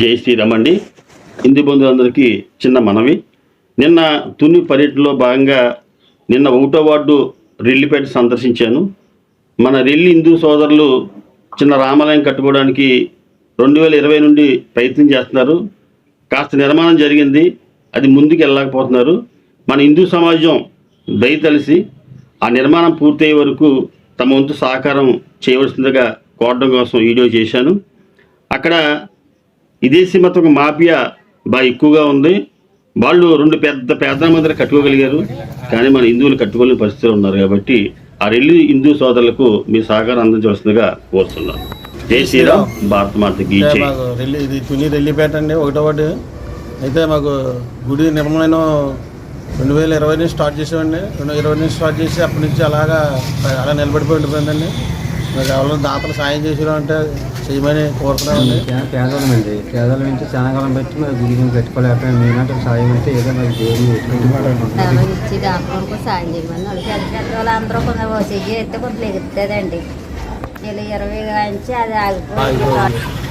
జై శ్రీరామ్ అండి హిందూ బంధువులందరికీ చిన్న మనవి. నిన్న తుని పర్యటనలో భాగంగా నిన్న ఒకటో వార్డు రెల్లిపేట సందర్శించాను. మన రెల్లి హిందూ సోదరులు చిన్న రామాలయం కట్టుకోవడానికి రెండు వేల ఇరవై నుండి ప్రయత్నం చేస్తున్నారు. కాస్త నిర్మాణం జరిగింది. అది ముందుకు వెళ్ళలేకపోతున్నారు. మన హిందూ సమాజం దయతలిసి ఆ నిర్మాణం పూర్తయ్యే వరకు తమ వంతు సహకారం చేయవలసిందిగా కోరడం కోసం వీడియో చేశాను. అక్కడ విదేశీ మతం మాఫియా బాగా ఎక్కువగా ఉంది. వాళ్ళు రెండు పెద్ద పేద మందిని కట్టుకోగలిగారు. కానీ మన హిందువులు కట్టుకోలేని పరిస్థితిలో ఉన్నారు కాబట్టి ఆ రెల్లి హిందూ సోదరులకు మీ సహకారం అందించవలసిందిగా కోరుతున్నాను. జై శ్రీరామ్ భారత మాత రెల్లి ఇది తుని రెల్లిపేట అండి ఒకటో వార్డు. అయితే మాకు గుడి నిర్మాణం రెండు వేల ఇరవై నుంచి స్టార్ట్ చేసామండి. రెండు వేల ఇరవై నుంచి స్టార్ట్ చేసి అప్పటి నుంచి అలాగా అలా నిలబడిపోయి ఉండిపోయిందండి. మాకు ఎవరైనా దాతలు సాయం చేసారు అంటే చేయమని కోరుతున్నామండి పేదవాళ్ళమండి పేదల నుంచి చాలా కాలం పెట్టి మరి గుడి కింద పెట్టుకోలేకపోయాం మీనాటి సాయం అంటే ఏదో పెట్టుకుంటున్నాం డబ్బులు ఇచ్చి సాయం చేయమని వాళ్ళందరూ కొంత చెయ్యి ఎత్తే కొంత ఎగుతుందండి నెల ఇరవై కాంచి అది ఆగిపోయి